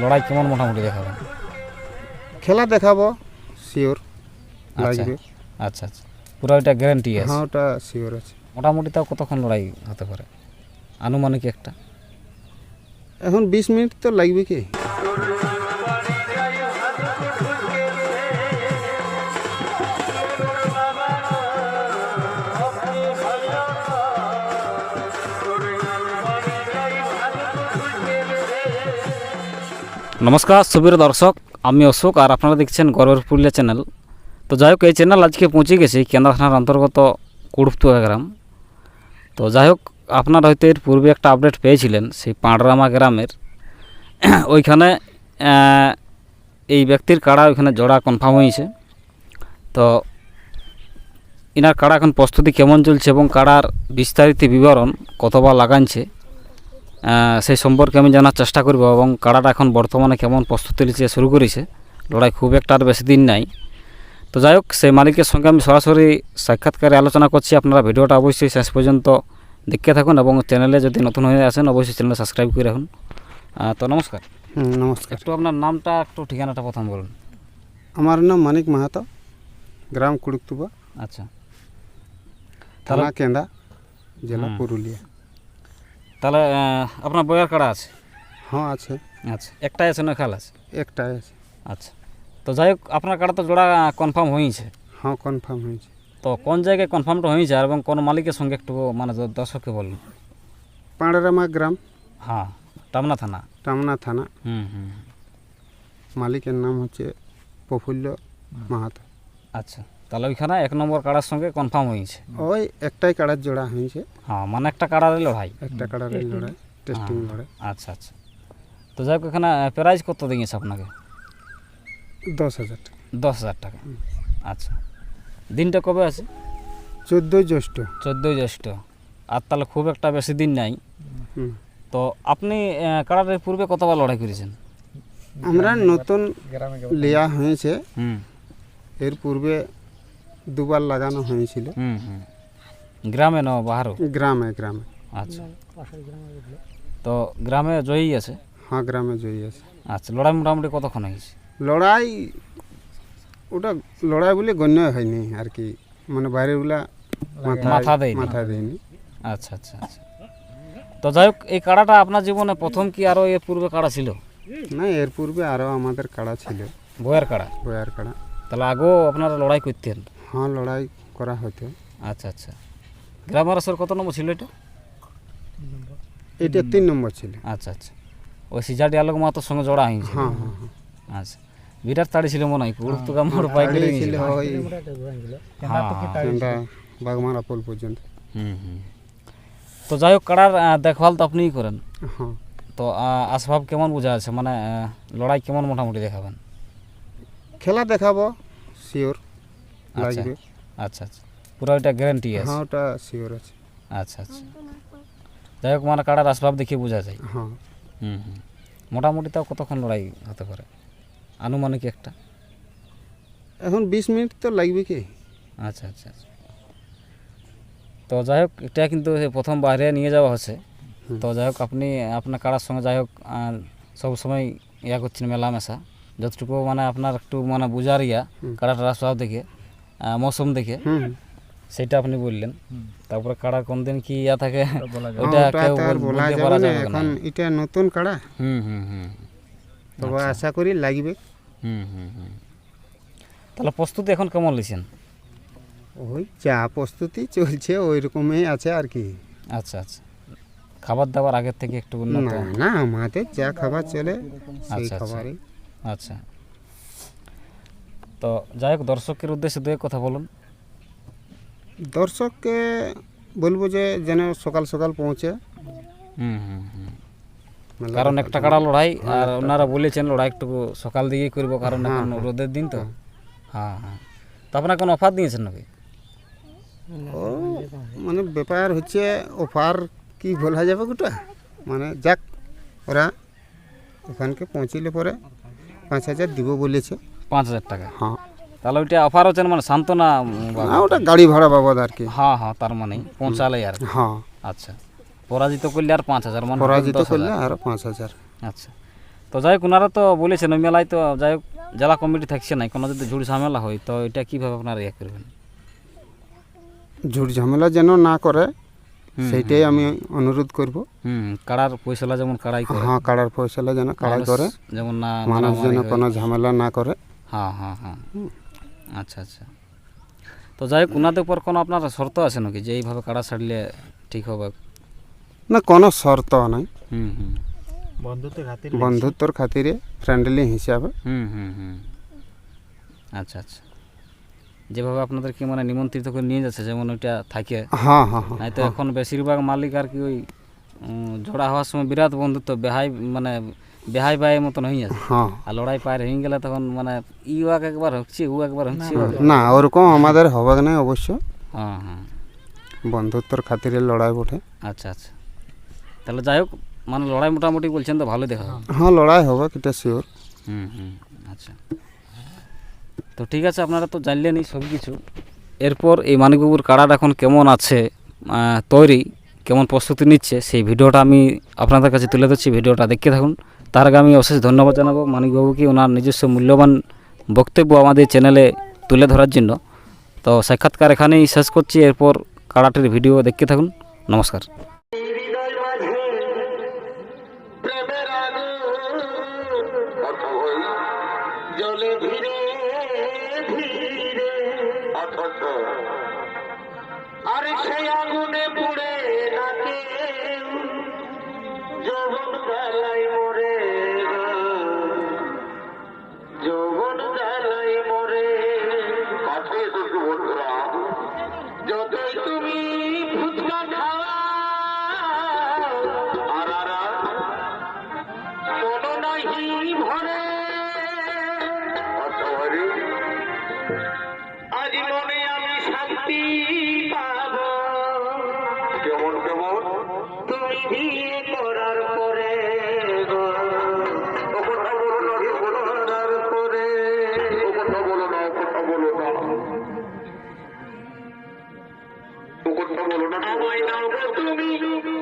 লড়াই কেমন মোটামুটি দেখাবেন খেলা দেখাবো শিওর আচ্ছা লাগবে। আচ্ছা আচ্ছা। পুরো ওইটা গ্যারান্টি আছে? হ্যাঁ ওটা শিওর আছে। মোটামুটি তাও কতক্ষণ লড়াই হতে পারে? আনুমানিক একটা? এখন বিশ মিনিট তো লাগবে কি? নমস্কার, সুবীর দর্শক, আমি অশোক আর আপনারা দেখছেন গর্বের পুরুলিয়া চ্যানেল। তো যাই হোক, এই চ্যানেল আজকে পৌঁছে গেছি কেন্দ্রা থানার অন্তর্গত কুড়ুপতুয়া গ্রাম। তো যাই হোক, আপনারা হয়তো এর পূর্বে একটা আপডেট পেয়েছিলেন, সেই পাঁড়রামা গ্রামের। ওইখানে এই ব্যক্তির কাড়া ওইখানে জোড়া কনফার্ম হয়েছে। তো ইনার কাড়া এখন প্রস্তুতি কেমন চলছে এবং কাড়ার বিস্তারিত বিবরণ কতবার লাগানছে সেই সম্পর্কে আমি জানার চেষ্টা করব এবং কাড়াটা এখন বর্তমানে কেমন প্রস্তুতি নিতে শুরু করেছে। লড়াই খুব একটা আর বেশি দিন নাই। তো যাই হোক সেই মালিকের সঙ্গে আমি সরাসরি সাক্ষাৎকারে আলোচনা করছি। আপনারা ভিডিওটা অবশ্যই শেষ পর্যন্ত দেখতে থাকুন এবং চ্যানেলে যদি নতুন হয়ে আসেন অবশ্যই চ্যানেল সাবস্ক্রাইব করে রাখুন। তো নমস্কার। নমস্কার। একটু আপনার নামটা একটু ঠিকানাটা প্রথম বলুন। আমার নাম মানিক মাহাতো গ্রাম কুড়ুকতুবা। আচ্ছা। থানা কেন্দা জেলা পুরুলিয়া। তাহলে আপনার বইয়ের কাড়া আছে? হ্যাঁ আছে। আচ্ছা একটাই আছে না খাল আছে? একটাই আছে। আচ্ছা তো যাই হোক আপনার কাড়া তো জোড়া কনফার্ম হয়েছে। হ্যাঁ কনফার্ম হয়েছে। তো কোন জায়গায় কনফার্মটা হয়েছে আর এবং কোন মালিকের সঙ্গে একটু মানে দর্শককে বলুন। পাঁড়রামা গ্রাম হ্যাঁ টামনা থানা। টামনা থানা। হুম হুম। মালিকের নাম হচ্ছে প্রফুল্ল মাহাতো। আচ্ছা। তাহলে ওইখানে এক নম্বর কাড়ার সঙ্গে কনফার্ম হয়েছে। ওই একটাই কাড়ার জোড়া হয়েছে। হ্যাঁ মানে একটা কাড়ার লড়াই একটা কাড়ার লড়াই টেস্টিং। লড়াই আচ্ছা আচ্ছা। তো যাই হোক এখানে প্রাইজ কত দিয়েছে আপনাকে? দশ হাজার টাকা। দশ হাজার টাকা। আচ্ছা। দিনটা কবে আছে? চোদ্দোই জ্যৈষ্ঠ। চোদ্দোই জ্যৈষ্ঠ। আর তাহলে খুব একটা বেশি দিন নাই। তো আপনি কাড়ারের পূর্বে কতবার লড়াই করেছেন? আমরা নতুন লেয়া হয়েছে। এর পূর্বে দুবার লাগানো হয়েছিল। হুম হুম। গ্রামে না বাহারও গ্রামে গ্রামে। আচ্ছা। তো গ্রামে জয়ী আছে? হ্যাঁ গ্রামে জয়ী আছে। আচ্ছা লড়াই মোটামুটি কতক্ষণ হয়েছে? লড়াই ওটা লড়াই বলে গণ্য হয়নি আর কি। মানে বাইরেগুলা মাথা দেয়নি। মাথা দেয়নি। আচ্ছা আচ্ছা আচ্ছা। তো যাই হোক এই কাড়াটা আপনার জীবনে প্রথম কি আরও এর পূর্বে কাড়া ছিল? না এর পূর্বে আরও আমাদের কাড়া ছিল। বয়ের কাড়া? বয়ার কাড়া। তাহলে আগেও আপনারা লড়াই করতেন? হ্যাঁ লড়াই করা হতো। আচ্ছা আচ্ছা। গ্রামের আসর কত নম্বর ছিল এটা? এটা তিন নম্বর ছিল। আচ্ছা আচ্ছা। ওই সিজাডি আলোক মাতার সঙ্গে জোড়া হয়েছে। হ্যাঁ হ্যাঁ হ্যাঁ। আচ্ছা। বিরাট তাড়ি ছিল মনে হয় কুড়ুক তো মোড় পাইকারি গাড়ি ছিল ওই হ্যাঁ বাগমারা পোল পর্যন্ত। হুম হুম। তো যাই হোক কাড়ার দেখভাল তো আপনিই করেন। হ্যাঁ। তো আহ, আসবাব কেমন বোঝা আছে মানে লড়াই কেমন মোটামুটি দেখাবেন? খেলা দেখাবো শিওর লাগবে। আচ্ছা আচ্ছা। পুরো ওইটা গ্যারান্টি আছে? হ্যাঁ ওটা শিওর আছে। আচ্ছা আচ্ছা। যাই হোক মানে কাড়ার আসবাব দেখে বোঝা যায়। হ্যাঁ। হুম হুম। মোটামুটি তাও কতক্ষণ লড়াই হতে পারে? আনুমানিক একটা? এখন বিশ মিনিট তো লাগবে কি? আচ্ছা আচ্ছা আচ্ছা। তো যাই হোক এটা কিন্তু প্রথম বাইরে নিয়ে যাওয়া হচ্ছে। তো যাই হোক আপনি আপনার কাড়ার সঙ্গে যাই হোক আহ, সব সময় ইয়া করছেন মেলামেশা। যতটুকু মানে আপনার একটু মানে বুঝার ইয়া হুম। কাড়াটার আসবাব দেখে। মৌসুম দেখে। হুম সেটা আপনি বললেন। তারপরে কাড়া কোন দিন কি ইয়া থাকে? ওটা কেউ বল- যাবে না। এখন এটা নতুন কাড়া। হুম হুম হুম তবে আশা করি লাগবে। হুম হুম হুম। তাহলে প্রস্তুতি এখন কেমন লিছেন ওই চা প্রস্তুতি চলছে ওই রকমই আছে আর কি। আচ্ছা আচ্ছা। খাবার দাবার আগের থেকে একটু উন্নত? না না আমাদের যা খাবার চলে সেই আচ্ছা, আচ্ছা। খাবারই। আচ্ছা। তো যাই হোক দর্শকের উদ্দেশ্যে দু কথা বলুন। দর্শককে বলব যে যেন সকাল সকাল পৌঁছে। হুম হুম হুম। কারণ একটা। কাড়া লড়াই আর ওনারা বলেছেন লড়াই একটু সকাল দিকেই করব কারণ হ্যাঁ, এখন হ্যাঁ। রোদের দিন তো। হ্যাঁ। হ্যাঁ তো আপনার কোনো অফার দিয়েছেন নাকি? ও মানে ব্যাপার হচ্ছে অফার কি বলা যাবে গোটা? মানে যাক ওরা ওখানকে পৌঁছিলে পরে পাঁচ হাজার দিব বলেছে। পাঁচ হাজার টাকা। হ্যাঁ। তাহলে ওইটা অফার হচ্ছেন মানে সান্ত্বনা ওটা গাড়ি ভাড়া বাবদ আর কি। হ্যাঁ হ্যাঁ তার মানে পৌঁছালে আর। হ্যাঁ। আচ্ছা পরাজিত করলে আর পাঁচ হাজার মানে পরাজিত করলে। আরও পাঁচ হাজার। আচ্ছা তো যাই হোক ওনারা তো বলেছেন ওই মেলায় তো যাই হোক জেলা কমিটি থাকছে না কোনো যদি ঝুড়ি ঝামেলা হয় তো এটা কীভাবে আপনারা ইয়ে করবেন? ঝুট ঝামেলা যেন না করে সেইটাই আমি অনুরোধ করব। হুম কাড়ার পয়সালা যেমন কাড়াই করে। হ্যাঁ কাড়ার ফয়সলা যেন কাড়াই করে। যেমন না মানুষ যেন কোনো ঝামেলা না করে। হ্যাঁ হ্যাঁ হ্যাঁ। আচ্ছা আচ্ছা। তো যাই হোক ওনাদের উপর কোনো আপনার শর্ত আছে নাকি যে এইভাবে কাড়া ছাড়লে ঠিক হবে? না কোনো শর্ত নাই। হুম হুম। বন্ধুত্বর খাতিরে ফ্রেন্ডলি হিসাবে। হুম হুম হুম। আচ্ছা আচ্ছা। যেভাবে আপনাদেরকে মানে নিমন্ত্রিত করে নিয়ে যাচ্ছে যেমন ওইটা থাকে? হ্যাঁ হ্যাঁ হ্যাঁ। নাই তো এখন বেশিরভাগ মালিক আর কি ওই ঝোড়া হওয়ার সময় বিরাট বন্ধুত্ব বেহাই মানে বেহাই বাই মতন হয়ে যাচ্ছে হ্যাঁ। আর লড়াই পায়ের হয়ে গেলে তখন মানে ই এক একবার হচ্ছে ও একবার হচ্ছে। না ওরকম আমাদের হবে না অবশ্য। হ্যাঁ হ্যাঁ। বন্ধুত্বর খাতিরে লড়াই বটে। আচ্ছা আচ্ছা। তাহলে যাই হোক মানে লড়াই মোটামুটি বলছেন তো ভালো দেখা হবে। হ্যাঁ লড়াই হবে কিটা শিওর হুম হুম আচ্ছা। তো ঠিক আছে আপনারা তো জানলেনই সব কিছু। এরপর এই মানিকবাবুর কাড়াটা এখন কেমন আছে তৈরি কেমন প্রস্তুতি নিচ্ছে সেই ভিডিওটা আমি আপনাদের কাছে তুলে ধরছি। ভিডিওটা দেখতে থাকুন। তার আগে আমি অশেষ ধন্যবাদ জানাব মানিকবাবুকে ওনার নিজস্ব মূল্যবান বক্তব্য আমাদের চ্যানেলে তুলে ধরার জন্য। তো সাক্ষাৎকার এখানেই শেষ করছি। এরপর কারাটের ভিডিও দেখতে থাকুন। নমস্কার। কেমন তুমি বিয়ে করার পরে কথা বলো না, ও